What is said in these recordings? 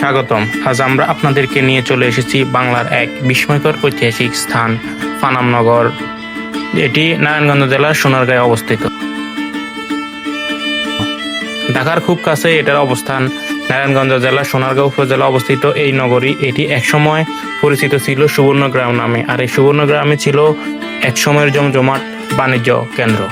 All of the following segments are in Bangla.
স্বাগতম। আজ আমরা আপনাদেরকে নিয়ে চলে এসেছি বাংলার এক বিস্ময়কর ঐতিহাসিক স্থান ফানামনগর এটি নারায়ণগঞ্জ জেলার সোনারগাঁয়ে অবস্থিত। ঢাকার খুব কাছে এটার অবস্থান। নারায়ণগঞ্জ জেলার সোনারগাঁও উপজেলা অবস্থিত এই নগরী এটি একসময় পরিচিত ছিল সুবর্ণগ্রাম নামে। আর এই সুবর্ণগ্রামে ছিল এক সময়ের জমজমাট বাণিজ্য কেন্দ্র।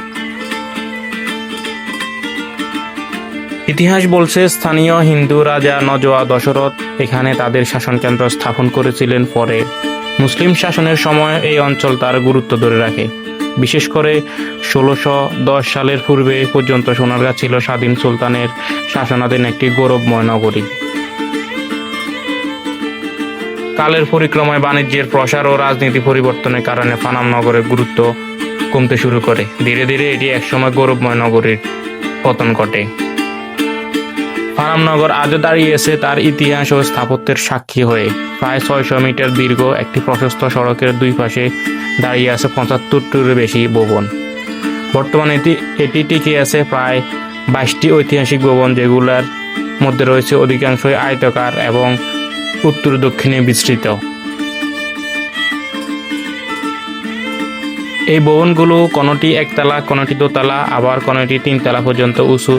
ইতিহাস বলছে, স্থানীয় হিন্দু রাজা নজওয়া দশরথ এখানে তাদের শাসনকেন্দ্র স্থাপন করেছিলেন পরে। মুসলিম শাসনের সময় এই অঞ্চল তার গুরুত্ব ধরে রাখে। বিশেষ করে ষোলোশো দশ সালের পূর্বে পর্যন্ত সোনারগাঁ ছিল স্বাধীন সুলতানের শাসনাধীন একটি গৌরবময় নগরী। কালের পরিক্রমায় বাণিজ্যের প্রসার ও রাজনীতি পরিবর্তনের কারণে পানাম নগরের গুরুত্ব কমতে শুরু করে। ধীরে ধীরে এটি একসময় গৌরবময় নগরীর পতন ঘটে। ফারামনগর আজও দাঁড়িয়েছে তার ইতিহাস ও স্থাপত্যের সাক্ষী হয়ে। প্রায় ছয়শো মিটার দীর্ঘ একটি প্রশস্ত সড়কের দুই পাশে দাঁড়িয়ে আছে পঁচাত্তরটিরও বেশি ভবন। বর্তমানে এটি এটি টিকে আছে প্রায় বাইশটি ঐতিহাসিক ভবন যেগুলোর মধ্যে রয়েছে অধিকাংশই আয়তকার এবং উত্তর দক্ষিণে বিস্তৃত। এই ভবনগুলো কোনোটি একতলা, কোনোটি দোতলা, আবার কোনোটি তিনতলা পর্যন্ত উঁচু।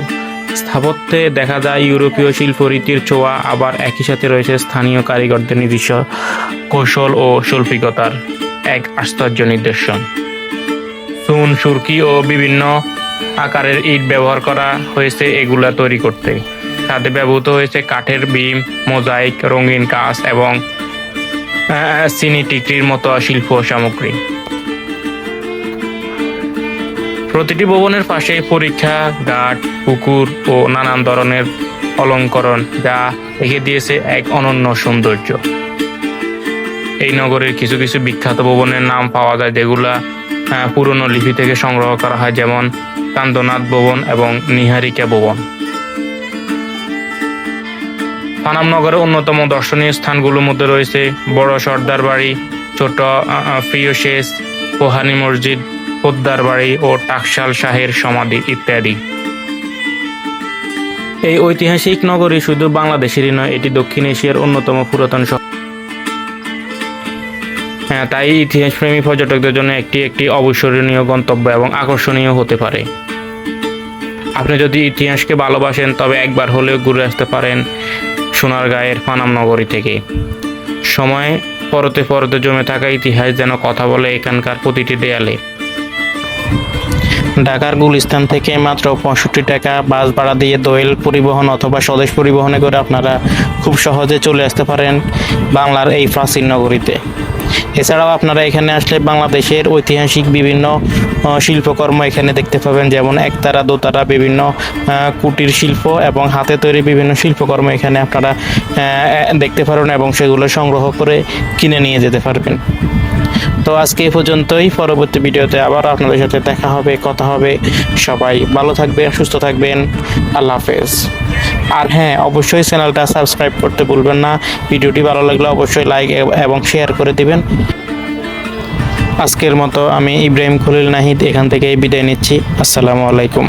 স্থাপত্যে দেখা যায় ইউরোপীয় শিল্পরীতির ছোঁয়া, আবার একই সাথে রয়েছে স্থানীয় কারিগরদের নিজস্ব কৌশল ও শৈল্পিকতার এক আশ্চর্য নিদর্শন। চুন, সুরকি ও বিভিন্ন আকারের ইট ব্যবহার করা হয়েছে এগুলা তৈরি করতে। তাতে ব্যবহৃত হয়েছে কাঠের বিম, মোজাইক, রঙিন কাঁচ এবং চিনি টিকটির মতো শিল্প সামগ্রী। প্রতিটি ভবনের পাশে পরীক্ষা ঘাট পুকুর ও নানান ধরনের অলঙ্করণ যা এঁকে দিয়েছে এক অনন্য সৌন্দর্য। এই নগরের কিছু কিছু বিখ্যাত ভবনের নাম পাওয়া যায় যেগুলা পুরনো লিপি থেকে সংগ্রহ করা হয় যেমন কান্দনাথ ভবন এবং নিহারিকা ভবন। পানাম নগরের অন্যতম দর্শনীয় স্থানগুলোর মধ্যে রয়েছে বড় সর্দার বাড়ি ছোট আহ, পোহানি মসজিদ, পোদ্দার বাড়ি ও টাকশাল শাহের সমাধি ইত্যাদি। এই ঐতিহাসিক নগরী শুধু বাংলাদেশেরই নয়, এটি দক্ষিণ এশিয়ার অন্যতম পুরাতন শহর। হ্যাঁ তাই ইতিহাসপ্রেমী পর্যটকদের জন্য একটি একটি অবিস্মরণীয় গন্তব্য এবং আকর্ষণীয় হতে পারে। আপনি যদি ইতিহাসকে ভালোবাসেন, তবে একবার হলেও ঘুরে আসতে পারেন সোনারগাঁয়ের পানাম নগরী থেকে। সময় পরতে পরতে জমে থাকা ইতিহাস যেন কথা বলে এখানকার প্রতিটি দেয়ালে। ঢাকার গুলিস্তান থেকে মাত্র পঁয়ষট্টি টাকা বাস ভাড়া দিয়ে দোয়েল পরিবহন অথবা স্বদেশ পরিবহনে করে আপনারা খুব সহজে চলে আসতে পারেন বাংলার এই প্রাচীন নগরীতে। এছাড়াও আপনারা এখানে আসলে বাংলাদেশের ঐতিহাসিক বিভিন্ন শিল্পকর্ম এখানে দেখতে পাবেন, যেমন একতারা, দোতারা, বিভিন্ন কুটির শিল্প এবং হাতে তৈরি বিভিন্ন শিল্পকর্ম এখানে আপনারা দেখতে পারেন এবং সেগুলো সংগ্রহ করে কিনে নিয়ে যেতে পারবেন। তো আজকে এই পর্যন্তই, পরবর্তী ভিডিওতে আবার আপনাদের সাথে দেখা হবে, কথা হবে। সবাই ভালো থাকবেন, সুস্থ থাকবেন। আল্লাহ হাফেজ। আর হ্যাঁ অবশ্যই চ্যানেলটা সাবস্ক্রাইব করতে ভুলবেন না। ভিডিওটি ভালো লাগলে অবশ্যই লাইক এবং শেয়ার করে দিবেন। আজকের মতো আমি ইব্রাহিম খলিল নাহিদ এখান থেকে বিদায় নিচ্ছি। আসসালামু আলাইকুম।